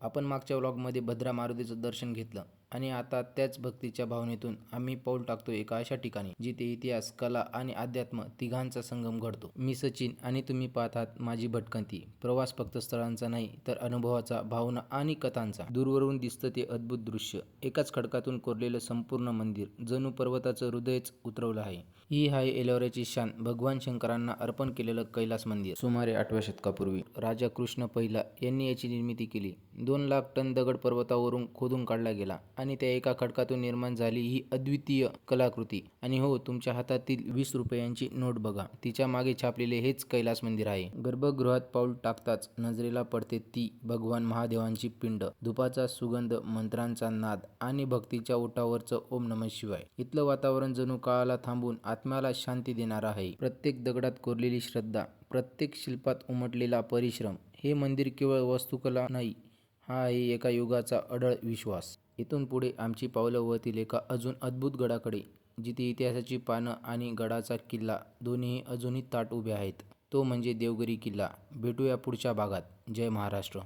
आपण मागच्या व्लॉगमध्ये भद्रा मारुतीचं दर्शन घेतलं आणि आता त्याच भक्तीच्या भावनेतून आम्ही पाऊल टाकतो एका अशा ठिकाणी जिथे इतिहास कला आणि अध्यात्म तिघांचा संगम घडतो. मी सचिन आणि तुम्ही पाहतात माझी भटकंती. प्रवास फक्त स्थळांचा नाही तर अनुभवाचा भावना आणि कथांचा. दूरवरून दिसतं ते अद्भुत दृश्य. एकाच खडकातून कोरलेलं संपूर्ण मंदिर जणू पर्वताचं हृदयच उतरवलं आहे. ही आहे एलोऱ्याची शान भगवान शंकरांना अर्पण केलेलं कैलास मंदिर. सुमारे आठव्या शतकापूर्वी राजा कृष्ण पहिला यांनी याची निर्मिती केली. दोन लाख टन दगड पर्वतावरून खोदून काढला गेला आणि त्या एका खडकातून निर्माण झाली ही अद्वितीय कलाकृती. आणि हो तुमच्या हातातील वीस रुपयांची नोट बघा. तिच्यामागे छापलेले हेच कैलास मंदिर आहे. गर्भगृहात पाऊल टाकताच नजरेला पडते ती भगवान महादेवांची पिंड. धुपाचा सुगंध मंत्रांचा नाद आणि भक्तीच्या ओठावरचं ओम नम शिवाय. इथलं वातावरण जणू काळाला थांबून आत्म्याला शांती देणार आहे. प्रत्येक दगडात कोरलेली श्रद्धा प्रत्येक शिल्पात उमटलेला परिश्रम हे मंदिर केवळ वास्तुकला नाही हा आहे एका युगाचा अढळ विश्वास. इथून पुढे आमची पावलं वळतील एका अजून अद्भुत गडाकडे जिथे इतिहासाची पानं आणि गडाचा किल्ला दोन्हीही अजूनही ताट उभे आहेत. तो म्हणजे देवगिरी किल्ला. भेटूया पुढच्या भागात. जय महाराष्ट्र.